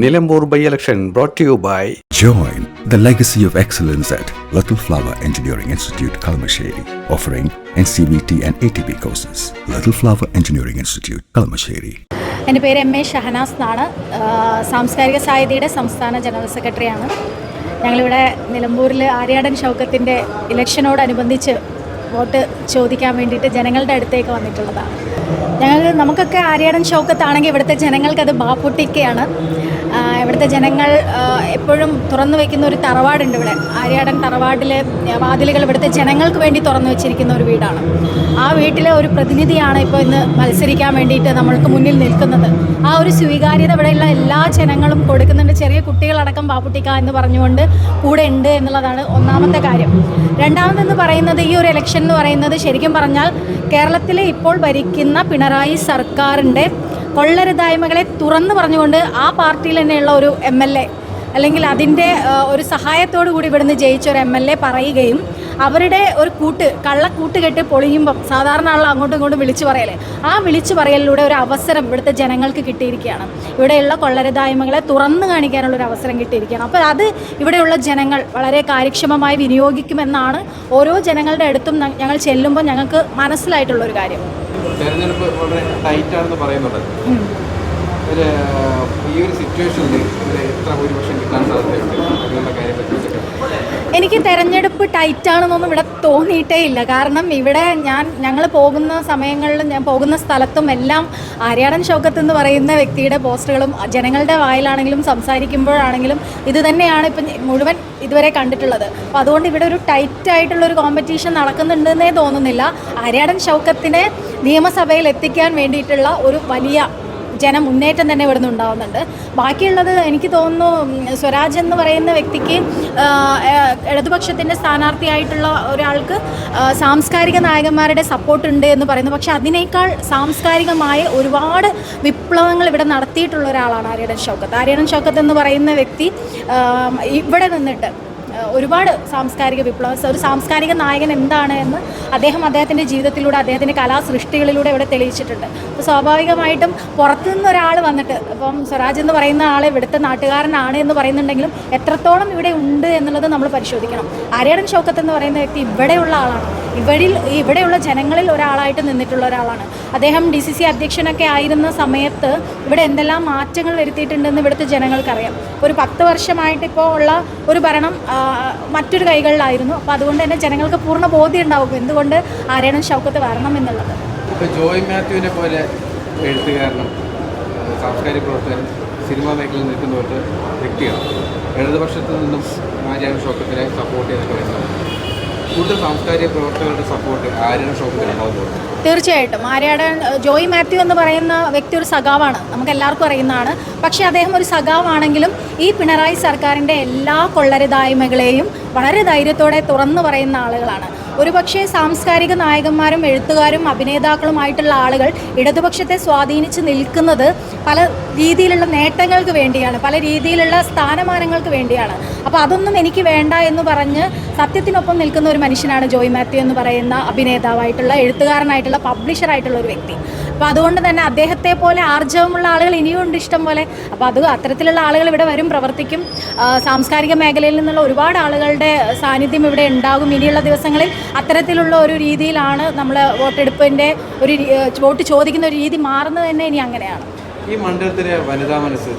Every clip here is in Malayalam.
Nilambur by by election brought you by join the legacy of excellence at Little Flower Engineering Institute Kalamassery offering N C V T and A T P courses Little Flower Engineering Institute Kalamassery എന്റെ പേര് എം എ ഷഹനാസ് എന്നാണ്. സാംസ്കാരിക സാഹിതിയുടെ സംസ്ഥാന ജനറൽ സെക്രട്ടറിയാണ്. ഞങ്ങളിവിടെ നിലമ്പൂരിൽ ആര്യാടൻ ശൗക്കത്തിന്റെ ഇലക്ഷനോടനുബന്ധിച്ച് വോട്ട് ചോദിക്കാൻ വേണ്ടിയിട്ട് ജനങ്ങളുടെ അടുത്തേക്ക് വന്നിട്ടുള്ളതാണ്. ഞങ്ങൾ നമുക്കൊക്കെ ആര്യാടൻ ഷൗക്കത്താണെങ്കിൽ ഇവിടുത്തെ ജനങ്ങൾക്കത് ബാപ്പുട്ടിക്കയാണ്. ഇവിടുത്തെ ജനങ്ങൾ എപ്പോഴും തുറന്നു വയ്ക്കുന്ന ഒരു തറവാടുണ്ട് ഇവിടെ. ആര്യാടൻ തറവാടിലെ വാതിലുകൾ ഇവിടുത്തെ ജനങ്ങൾക്ക് വേണ്ടി തുറന്നു വെച്ചിരിക്കുന്ന ഒരു വീടാണ്. ആ വീട്ടിലെ ഒരു പ്രതിനിധിയാണ് ഇപ്പോൾ ഇന്ന് മത്സരിക്കാൻ വേണ്ടിയിട്ട് നമ്മൾക്ക് മുന്നിൽ നിൽക്കുന്നത്. ആ ഒരു സ്വീകാര്യത ഇവിടെയുള്ള എല്ലാ ജനങ്ങളും കൊടുക്കുന്നുണ്ട്. ചെറിയ കുട്ടികളടക്കം ബാപ്പുട്ടിക്ക എന്ന് പറഞ്ഞുകൊണ്ട് കൂടെ ഉണ്ട് എന്നുള്ളതാണ് ഒന്നാമത്തെ കാര്യം. രണ്ടാമതെന്ന് പറയുന്നത് ഈ ഒരു ഇലക്ഷൻ എന്ന് പറയുന്നത് ശരിക്കും പറഞ്ഞാൽ കേരളത്തിലെ ഇപ്പോൾ ഭരിക്കുന്ന പിണറായി സർക്കാരിന്റെ കൊള്ളരുതായ്മകളെ തുറന്നു പറഞ്ഞുകൊണ്ട് ആ പാർട്ടിയിൽ തന്നെയുള്ള ഒരു എം എൽ എ അല്ലെങ്കിൽ അതിന്റെ ഒരു സഹായത്തോടു കൂടി ഇവിടുന്ന് ജയിച്ച ഒരു എം എൽ എ പറയുകയും അവരുടെ ഒരു കൂട്ട് കള്ളക്കൂട്ട് കെട്ട് പൊളിയുമ്പം സാധാരണ ആൾ അങ്ങോട്ടും ഇങ്ങോട്ടും വിളിച്ചു പറയലേ. ആ വിളിച്ചു പറയലിലൂടെ ഒരു അവസരം ഇവിടുത്തെ ജനങ്ങൾക്ക് കിട്ടിയിരിക്കുകയാണ്. ഇവിടെയുള്ള കൊള്ളരുതായ്മകളെ തുറന്നു കാണിക്കാനുള്ള ഒരു അവസരം കിട്ടിയിരിക്കുകയാണ്. അപ്പോൾ അത് ഇവിടെയുള്ള ജനങ്ങൾ വളരെ കാര്യക്ഷമമായി വിനിയോഗിക്കുമെന്നാണ് ഓരോ ജനങ്ങളുടെ അടുത്തും ഞങ്ങൾ ചെല്ലുമ്പോൾ ഞങ്ങൾക്ക് മനസ്സിലായിട്ടുള്ളൊരു കാര്യം. തെരഞ്ഞെടുപ്പ് വളരെ ടൈറ്റ് ആണെന്ന് പറയുന്നുണ്ട്. ഒരു ഈ ഒരു സിറ്റുവേഷനിൽ എത്ര ഭൂരിപക്ഷം കിട്ടാൻ സാധ്യതയുണ്ട്? എനിക്ക് തെരഞ്ഞെടുപ്പ് ടൈറ്റാണെന്നൊന്നും ഇവിടെ തോന്നിയിട്ടേ ഇല്ല. കാരണം ഇവിടെ ഞാൻ ഞങ്ങൾ പോകുന്ന സമയങ്ങളിലും ഞാൻ പോകുന്ന സ്ഥലത്തും എല്ലാം ആര്യാടൻ ഷൗക്കത്ത് എന്ന് പറയുന്ന വ്യക്തിയുടെ പോസ്റ്ററുകളും ജനങ്ങളുടെ വായിലാണെങ്കിലും സംസാരിക്കുമ്പോഴാണെങ്കിലും ഇത് തന്നെയാണ് ഇപ്പം മുഴുവൻ ഇതുവരെ കണ്ടിട്ടുള്ളത്. അപ്പോൾ അതുകൊണ്ട് ഇവിടെ ഒരു ടൈറ്റ് ആയിട്ടുള്ള ഒരു കോമ്പറ്റീഷൻ നടക്കുന്നുണ്ടെന്നേ തോന്നുന്നില്ല. ആര്യാടൻ ഷൗക്കത്തിനെ നിയമസഭയിൽ എത്തിക്കാൻ വേണ്ടിയിട്ടുള്ള ഒരു വലിയ ജനമുന്നേറ്റം തന്നെ ഇവിടുന്ന് ഉണ്ടാവുന്നുണ്ട്. ബാക്കിയുള്ളത് എനിക്ക് തോന്നുന്നു സ്വരാജ് എന്ന് പറയുന്ന വ്യക്തിക്ക് ഇടതുപക്ഷത്തിന്റെ സ്ഥാനാർത്ഥിയായിട്ടുള്ള ഒരാൾക്ക് സാംസ്കാരിക നായകന്മാരുടെ സപ്പോർട്ട് ഉണ്ട് എന്ന് പറയുന്നു. പക്ഷേ അതിനേക്കാൾ സാംസ്കാരികമായ ഒരുപാട് വിപ്ലവങ്ങൾ ഇവിടെ നടത്തിയിട്ടുള്ള ഒരാളാണ് ആര്യടൻ ഷൗക്കത്ത്. ആര്യടൻ ഷൗക്കത്ത് എന്ന് പറയുന്ന വ്യക്തി ഇവിടെ നിന്നിട്ട് ഒരുപാട് സാംസ്കാരിക വിപ്ലവം ഒരു സാംസ്കാരിക നായകൻ എന്താണ് എന്ന് അദ്ദേഹം അദ്ദേഹത്തിന്റെ ജീവിതത്തിലൂടെ അദ്ദേഹത്തിന്റെ കലാസൃഷ്ടികളിലൂടെ ഇവിടെ തെളിയിച്ചിട്ടുണ്ട്. അപ്പോൾ സ്വാഭാവികമായിട്ടും പുറത്തുനിന്ന് ഒരാൾ വന്നിട്ട് ഇപ്പം സ്വരാജ് എന്ന് പറയുന്ന ആൾ ഇവിടുത്തെ നാട്ടുകാരനാണ് എന്ന് പറയുന്നുണ്ടെങ്കിലും എത്രത്തോളം ഇവിടെ ഉണ്ട് എന്നുള്ളത് നമ്മൾ പരിശോധിക്കണം. ആര്യാടൻ ഷൗക്കത്ത് എന്ന് പറയുന്ന വ്യക്തി ഇവിടെയുള്ള ആളാണ്. ഇവരിൽ ഇവിടെയുള്ള ജനങ്ങളിൽ ഒരാളായിട്ട് നിന്നിട്ടുള്ള ഒരാളാണ്. അദ്ദേഹം ഡി സി സി അധ്യക്ഷനൊക്കെ ആയിരുന്ന സമയത്ത് ഇവിടെ എന്തെല്ലാം മാറ്റങ്ങൾ വരുത്തിയിട്ടുണ്ടെന്ന് ഇവിടുത്തെ ജനങ്ങൾക്കറിയാം. ഒരു പത്ത് വർഷമായിട്ട് ഇപ്പോൾ ഉള്ള ഒരു ഭരണം മറ്റൊരു കൈകളിലായിരുന്നു. അപ്പോൾ അതുകൊണ്ട് തന്നെ ജനങ്ങൾക്ക് പൂർണ ബോധ്യം ഉണ്ടാവും എന്തുകൊണ്ട് ആരെയാണ് ഷൗക്കത്ത് വരണം എന്നുള്ളത്. ജോയ് മാത്യുവിനെ പോലെ എഴുത്തുകാരനും സാംസ്കാരിക പ്രവർത്തകനും സിനിമാ മേഖലയിൽ നിൽക്കുന്ന ഒരു വ്യക്തിയാണ്. ഇടതുപക്ഷത്തു നിന്നും ആര്യാന ഷോക്കത്തിനെ സപ്പോർട്ട് വരുന്നത് കൂടുതൽ സാംസ്കാരിക പ്രവർത്തകരുടെ സപ്പോർട്ട് ആര്യാന ഷോപ്പിൽ തീർച്ചയായിട്ടും. ആര്യാടൻ ജോയി മാത്യു എന്ന് പറയുന്ന വ്യക്തി ഒരു സഖാവാണ്. നമുക്ക് എല്ലാവർക്കും അറിയുന്നതാണ്. പക്ഷേ അദ്ദേഹം ഒരു സഖാവാണെങ്കിലും ഈ പിണറായി സർക്കാരിന്റെ എല്ലാ കൊള്ളരുതായ്മകളെയും വളരെ ധൈര്യത്തോടെ തുറന്നു പറയുന്ന ആളുകളാണ്. ഒരുപക്ഷെ സാംസ്കാരിക നായകന്മാരും എഴുത്തുകാരും അഭിനേതാക്കളുമായിട്ടുള്ള ആളുകൾ ഇടതുപക്ഷത്തെ സ്വാധീനിച്ച് നിൽക്കുന്നത് പല രീതിയിലുള്ള നേട്ടങ്ങൾക്ക് വേണ്ടിയാണ് പല രീതിയിലുള്ള സ്ഥാനമാനങ്ങൾക്ക് വേണ്ടിയാണ്. അപ്പോൾ അതൊന്നും എനിക്ക് വേണ്ട എന്ന് പറഞ്ഞ് സത്യത്തിനൊപ്പം നിൽക്കുന്ന ഒരു മനുഷ്യനാണ് ജോയ് മാത്യു എന്ന് പറയുന്ന അഭിനേതാവായിട്ടുള്ള എഴുത്തുകാരനായിട്ടുള്ള പബ്ലിഷറായിട്ടുള്ള ഒരു വ്യക്തി. അപ്പോൾ അതുകൊണ്ട് തന്നെ അദ്ദേഹത്തെ പോലെ ആർജവമുള്ള ആളുകൾ ഇനിയും ഉണ്ട് ഇഷ്ടം പോലെ. അപ്പോൾ അത് അത്തരത്തിലുള്ള ആളുകൾ ഇവിടെ വരും പ്രവർത്തിക്കും. സാംസ്കാരിക മേഖലയിൽ നിന്നുള്ള ഒരുപാട് ആളുകളുടെ സാന്നിധ്യം ഇവിടെ ഉണ്ടാകും. ഇനിയുള്ള ദിവസങ്ങളിൽ അത്തരത്തിലുള്ള ഒരു രീതിയിലാണ് നമ്മൾ വോട്ടെടുപ്പിന്റെ ഒരു വോട്ട് ചോദിക്കുന്ന ഒരു രീതി മാറുന്നത് തന്നെ ഇനി അങ്ങനെയാണ്. ഈ മണ്ഡലത്തിലെ വനിതാ മനസ്സ്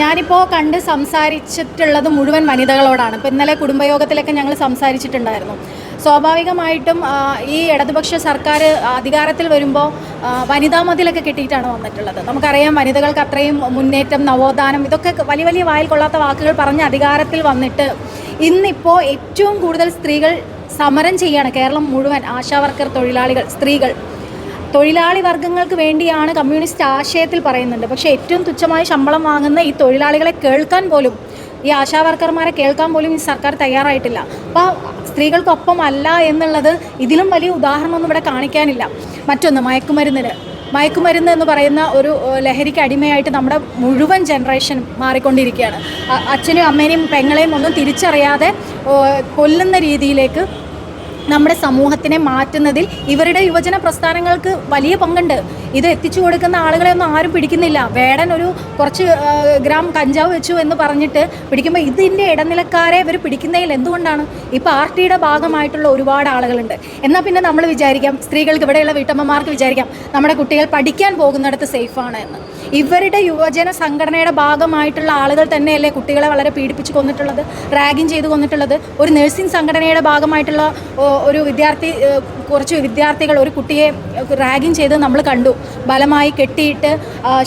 ഞാനിപ്പോൾ കണ്ട് സംസാരിച്ചിട്ടുള്ളത് മുഴുവൻ വനിതകളോടാണ്. ഇപ്പോൾ ഇന്നലെ കുടുംബയോഗത്തിലൊക്കെ ഞങ്ങൾ സംസാരിച്ചിട്ടുണ്ടായിരുന്നു. സ്വാഭാവികമായിട്ടും ഈ ഇടതുപക്ഷ സർക്കാർ അധികാരത്തിൽ വരുമ്പോൾ വനിതാ മതിലൊക്കെ കിട്ടിയിട്ടാണ് വന്നിട്ടുള്ളത്. നമുക്കറിയാം വനിതകൾക്ക് അത്രയും മുന്നേറ്റം നവോത്ഥാനം ഇതൊക്കെ വലിയ വലിയ വായിൽ കൊള്ളാത്ത വാക്കുകൾ പറഞ്ഞ് അധികാരത്തിൽ വന്നിട്ട് ഇന്നിപ്പോൾ ഏറ്റവും കൂടുതൽ സ്ത്രീകൾ സമരം ചെയ്യാണ് കേരളം മുഴുവൻ ആശാവർക്കർ തൊഴിലാളികൾ സ്ത്രീകൾ. തൊഴിലാളി വർഗങ്ങൾക്ക് വേണ്ടിയാണ് കമ്മ്യൂണിസ്റ്റ് ആശയത്തിൽ പറയുന്നുണ്ട്. പക്ഷേ ഏറ്റവും തുച്ഛമായ ശമ്പളം വാങ്ങുന്ന ഈ തൊഴിലാളികളെ കേൾക്കാൻ പോലും ഈ ആശാവർക്കർമാരെ കേൾക്കാൻ പോലും ഈ സർക്കാർ തയ്യാറായിട്ടില്ല. അപ്പോൾ സ്ത്രീകൾക്കൊപ്പം അല്ല എന്നുള്ളത് ഇതിലും വലിയ ഉദാഹരണമൊന്നും ഇവിടെ കാണിക്കാനില്ല. മറ്റൊന്ന് മയക്കുമരുന്നിന്. മയക്കുമരുന്ന് എന്ന് പറയുന്ന ഒരു ലഹരിക്ക് അടിമയായിട്ട് നമ്മുടെ മുഴുവൻ ജനറേഷൻ മാറിക്കൊണ്ടിരിക്കുകയാണ്. അച്ഛനും അമ്മേനെയും പെങ്ങളെയും ഒന്നും തിരിച്ചറിയാതെ കൊല്ലുന്ന രീതിയിലേക്ക് നമ്മുടെ സമൂഹത്തിനെ മാറ്റുന്നതിൽ ഇവരുടെ യുവജന പ്രസ്ഥാനങ്ങൾക്ക് വലിയ പങ്കുണ്ട്. ഇത് എത്തിച്ചു കൊടുക്കുന്ന ആളുകളെ ഒന്നും ആരും പിടിക്കുന്നില്ല. വേടൻ ഒരു കുറച്ച് ഗ്രാം കഞ്ചാവ് വെച്ചു എന്ന് പറഞ്ഞിട്ട് പിടിക്കുമ്പോൾ ഇതിന്റെ ഇടനിലക്കാരെ ഇവർ പിടിക്കുന്നതിൽ എന്തുകൊണ്ടാണ്? ഈ പാർട്ടിയുടെ ഭാഗമായിട്ടുള്ള ഒരുപാട് ആളുകളുണ്ട്. എന്നാൽ പിന്നെ നമ്മൾ വിചാരിക്കാം സ്ത്രീകൾക്ക് ഇവിടെയുള്ള വീട്ടമ്മമാർക്ക് വിചാരിക്കാം നമ്മുടെ കുട്ടികൾ പഠിക്കാൻ പോകുന്നിടത്ത് സേഫാണ് എന്ന്. ഇവരുടെ യുവജന സംഘടനയുടെ ഭാഗമായിട്ടുള്ള ആളുകൾ തന്നെയല്ലേ കുട്ടികളെ വളരെ പീഡിപ്പിച്ച് കൊന്നിട്ടുള്ളത് റാഗിങ് ചെയ്ത് കൊന്നിട്ടുള്ളത്? ഒരു നഴ്സിംഗ് സംഘടനയുടെ ഭാഗമായിട്ടുള്ള ഒരു വിദ്യാർത്ഥി കുറച്ച് വിദ്യാർത്ഥികൾ ഒരു കുട്ടിയെ റാഗിങ് ചെയ്ത് നമ്മൾ കണ്ടു. ബലമായി കെട്ടിയിട്ട്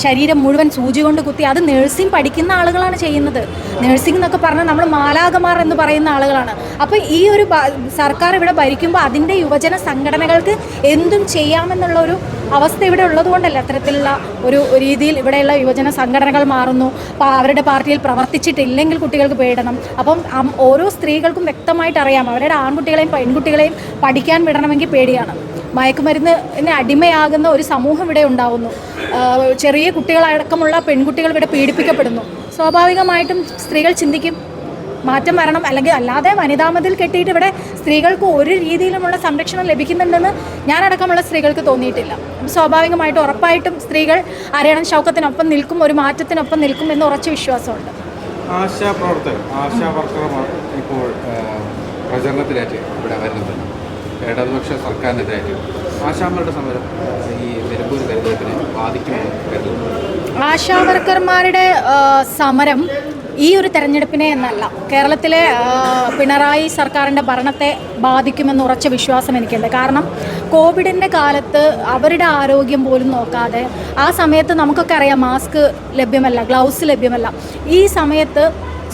ശരീരം മുഴുവൻ സൂചി കൊണ്ട് കുത്തി. അത് നഴ്സിംഗ് പഠിക്കുന്ന ആളുകളാണ് ചെയ്യുന്നത്. നഴ്സിംഗ് എന്നൊക്കെ പറഞ്ഞാൽ നമ്മൾ മാലാകമാർ എന്ന് പറയുന്ന ആളുകളാണ്. അപ്പോൾ ഈ ഒരു സർക്കാർ ഇവിടെ ഭരിക്കുമ്പോൾ അതിന്റെ യുവജന സംഘടനകൾക്ക് എന്തും ചെയ്യാമെന്നുള്ള ഒരു അവസ്ഥ ഇവിടെ ഉള്ളതുകൊണ്ടല്ല അത്തരത്തിലുള്ള ഒരു രീതിയിൽ ഇവിടെയുള്ള യുവജന സംഘടനകൾ മാറുന്നു. അവരുടെ പാർട്ടിയിൽ പ്രവർത്തിച്ചിട്ടില്ലെങ്കിൽ കുട്ടികൾക്ക് പേടണം. അപ്പം ഓരോ സ്ത്രീകൾക്കും വ്യക്തമായിട്ട് അറിയാം. അവരുടെ ആൺകുട്ടികളെയും പെൺകുട്ടികളെയും പഠിക്കാൻ വിടണമെങ്കിൽ പേടിയാണ്. മയക്കുമരുന്നിന് അടിമയാകുന്ന ഒരു സമൂഹം ഇവിടെ ഉണ്ടാവുന്നു. ചെറിയ കുട്ടികളടക്കമുള്ള പെൺകുട്ടികൾ ഇവിടെ പീഡിപ്പിക്കപ്പെടുന്നു. സ്വാഭാവികമായിട്ടും സ്ത്രീകൾ ചിന്തിക്കും മാറ്റം വരണം. അല്ലെങ്കിൽ അല്ലാതെ വനിതാ മതിൽ കെട്ടിയിട്ട് ഇവിടെ സ്ത്രീകൾക്ക് ഒരു രീതിയിലുമുള്ള സംരക്ഷണം ലഭിക്കുന്നുണ്ടെന്ന് ഞാനടക്കമുള്ള സ്ത്രീകൾക്ക് തോന്നിയിട്ടില്ല. സ്വാഭാവികമായിട്ട് ഉറപ്പായിട്ടും സ്ത്രീകൾ അരയണം ശൗക്കത്തിനൊപ്പം നിൽക്കും ഒരു മാറ്റത്തിനൊപ്പം നിൽക്കും എന്ന് ഉറച്ച വിശ്വാസമുണ്ട്. ആശാ പ്രവർത്തകർ ആശാ വർക്കർമാർ ഇപ്പോൾ ആ, പ്രചരണത്തിലായിട്ട് ഇവിടെ വരുന്നത് ഇടതുപക്ഷ സർക്കാരിനെതിരായിട്ട് ആശാമാരുടെ സമരം ഈ നിലമ്പൂർ തെരഞ്ഞെടുപ്പിനെ ബാധിക്കുമെന്ന് കരുതുന്നു. ആശാ വർക്കർമാരുടെ സമരം ഈ ഒരു തെരഞ്ഞെടുപ്പിനെ എന്നല്ല കേരളത്തിലെ പിണറായി സർക്കാരിന്റെ ഭരണത്തെ ബാധിക്കുമെന്ന് ഉറച്ച വിശ്വാസം എനിക്കുണ്ട്. കാരണം കോവിഡിന്റെ കാലത്ത് അവരുടെ ആരോഗ്യം പോലും നോക്കാതെ ആ സമയത്ത് നമുക്കൊക്കെ അറിയാം മാസ്ക് ലഭ്യമല്ല ഗ്ലൗസ് ലഭ്യമല്ല. ഈ സമയത്ത്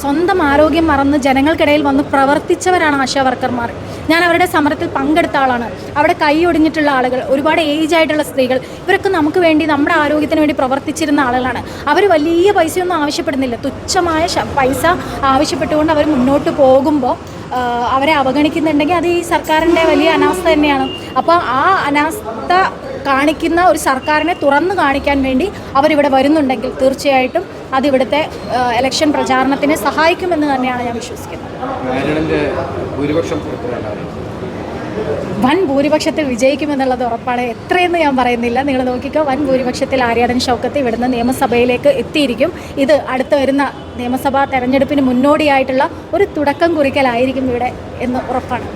സ്വന്തം ആരോഗ്യം മറന്ന് ജനങ്ങൾക്കിടയിൽ വന്ന് പ്രവർത്തിച്ചവരാണ് ആശാ വർക്കർമാർ. ഞാൻ അവരുടെ സമരത്തിൽ പങ്കെടുത്ത ആളാണ്. അവിടെ കൈ ഒടിഞ്ഞിട്ടുള്ള ആളുകൾ ഒരുപാട് ഏജ് ആയിട്ടുള്ള സ്ത്രീകൾ ഇവരൊക്കെ നമുക്ക് വേണ്ടി നമ്മുടെ ആരോഗ്യത്തിന് വേണ്ടി പ്രവർത്തിച്ചിരുന്ന ആളുകളാണ്. അവർ വലിയ പൈസയൊന്നും ആവശ്യപ്പെടുന്നില്ല. തുച്ഛമായ പൈസ ആവശ്യപ്പെട്ടുകൊണ്ട് അവർ മുന്നോട്ട് പോകുമ്പോൾ അവരെ അവഗണിക്കുന്നുണ്ടെങ്കിൽ അത് ഈ സർക്കാരിന്റെ വലിയ അനാസ്ഥ തന്നെയാണ്. അപ്പോൾ ആ അനാസ്ഥ കാണിക്കുന്ന ഒരു സർക്കാരിനെ തുറന്നു കാണിക്കാൻ വേണ്ടി അവരിവിടെ വരുന്നുണ്ടെങ്കിൽ തീർച്ചയായിട്ടും അത് ഇവിടുത്തെ ഇലക്ഷൻ പ്രചാരണത്തിന് സഹായിക്കുമെന്ന് തന്നെയാണ് ഞാൻ വിശ്വസിക്കുന്നത്. വൻ ഭൂരിപക്ഷത്തിൽ വിജയിക്കുമെന്നുള്ളത് ഉറപ്പാണ്. എത്രയെന്ന് ഞാൻ പറയുന്നില്ല. നിങ്ങൾ നോക്കിക്കോ വൻ ഭൂരിപക്ഷത്തിൽ ആര്യാടൻ ഷൗക്കത്ത് ഇവിടുന്ന് നിയമസഭയിലേക്ക് എത്തിയിരിക്കും. ഇത് അടുത്ത് വരുന്ന നിയമസഭാ തെരഞ്ഞെടുപ്പിന് മുന്നോടിയായിട്ടുള്ള ഒരു തുടക്കം കുറിക്കലായിരിക്കും ഇവിടെ എന്ന് ഉറപ്പാണ്.